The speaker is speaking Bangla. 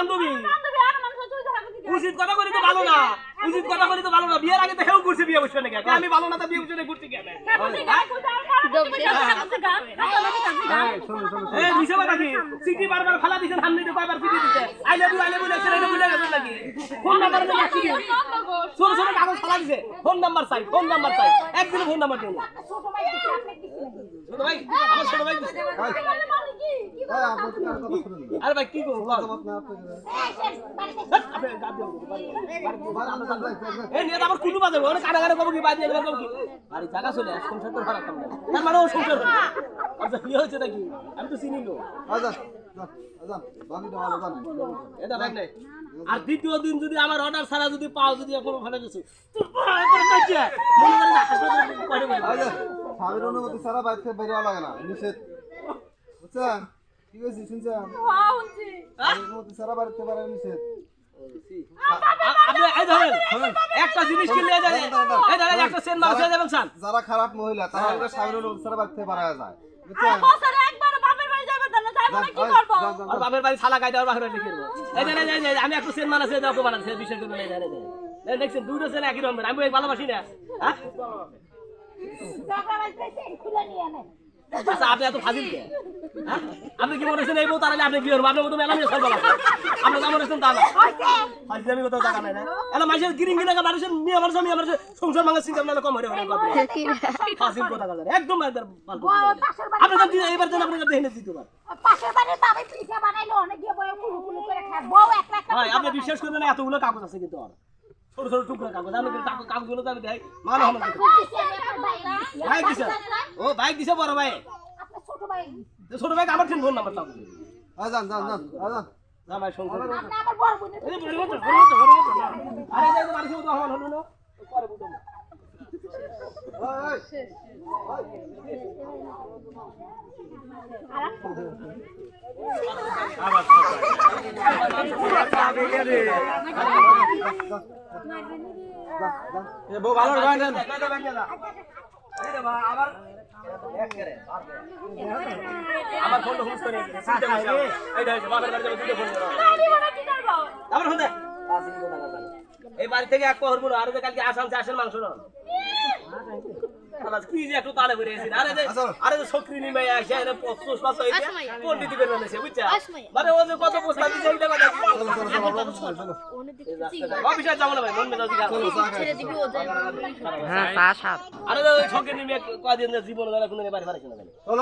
বান্ধবী উচিত কথা করি তো ভালো না উচিত কথা করি তো ভালো না বিয়ের আগে তো হেউ করছে বিয়ে বসবে নাকি আমি ভালো না তো বিয়ে বসবে ঘুরতে গেলে এই, মিশে কথা কি সিটি বারবার ফালা দিছেন হামনি তো কয়বার সিটি দিছে I love you I love you লেখছেন এটা ভুলে গেছেন নাকি ফোন নাম্বার তো লিখছি কি ছোট ছোট কাগজ ফালা দিছে। ফোন নাম্বার চাই, ফোন নাম্বার চাই। একদিন ফোন নাম্বার ছোট ভাই তো। আরে ভাই, কি করব। এই নিয়ে তো আবার কুলু বাজাবো অনেক কাটা কি বাদ দিয়ে দেবে কবো কি? বাড়ি জায়গা চলে তো মানে সংসার আচ্ছা কি হয়েছে নাকি? আমি তো চিনি লো এই আর দ্বিতীয় দিন যদি আমার অর্ডার ছাড়া যদি পাও যদি কোনো ভালো কিছু তোর পায়ে পড়ে কাছে মনে করে না হাসপাতালে পড়ে এই বলে যে, স্বামীর অনুমতি ছাড়া বাইরে থেকে বেরিয়ে লাগে না নিষেধ। বুঝছেন? কি হয়েছে শুনছেন? ওয়াও অনুমতি ছাড়া বাইরে থেকে বেরিয়ে নিষেধ। আপনি একটা জিনিস কিনলে একটা সেন যাবেন যারা খারাপ মহিলা তারা স্বামীর অনুমতি ছাড়া বাইরে থেকে যায়। বুঝছেন? আর বাপের বাড়ি ছালা গাইতে আর বাপের বাড়ি লিখে এই ধরেন এই যে আমি একটা সেন মাল আছে দেখো বানাচ্ছে বিশেষ করে এই ধরেন দেখছেন দুটো সেন একই রকমের আমি ওই ভালোবাসি না। হ্যাঁ? আচ্ছা আপনি এত ফাজিল কে? হ্যাঁ? আপনি কি মনে হচ্ছেন এই বউ তাহলে আপনি কি করব? আপনার মতো মেলা নিয়ে আপনি হচ্ছেন তা না। হইছে কোথাও জায়গা নাই না। এলা মাইসের গিরিং গিরিং মানুষের মেয়ে আমার স্বামী আমার সংসার ভাঙার চিন্তা ভাবনা কম হয়ে হয়ে গল্প ফাজিল কথা কথা একদম একদম ফালতু কথা বলে। আপনি তো দিয়ে- এবার যেন আপনি দেখে দিতে পাশের বাড়ির বাবা পিঠা বানাইলো অনেক গিয়ে বয়ে কুলু কুলু করে খায়। বউ একলা একলা আপনি বিশ্বাস করবেন না এতগুলো কাগজ আছে কিন্তু আর ছোট ছোট টুকরো কাগজ। আমি কাগজ- কাগজগুলো আমি মানে আমার দিতে ভাই দিছে। ও ভাই দিছে বড় ভাই। ছোট ভাই। ছোট ভাই আমার ফোন নাম্বার তাও এই যান যান যান যান। না সংসার আপনি আমার বড় বোনের এই বড় মতো বড় মতো বড় আরে এই যে বাড়ি হলো না পরে বুঝো। বউ ভালো আমার ফোনটা হুঁস করে এই দেখো বাবার বাড়ি যাবে দুটো ফোন আমার এই বাড়ি থেকে এক পহর বলো আর কালকে আসাম চাষের মাংস না আলাস কি যে একটু তালে আরে যে আরে যে আসে পন্ডিতি বুঝছা? মানে ও যে কত প্রস্তাব দিছে এইটা কথা চলো চলো চলো আমরা চলো চলো অফিসে যাব না ভাই মন মেজাজি হ্যাঁ তা আরে যে জীবন ধরে কোনো? বাড়ি চলো চলো।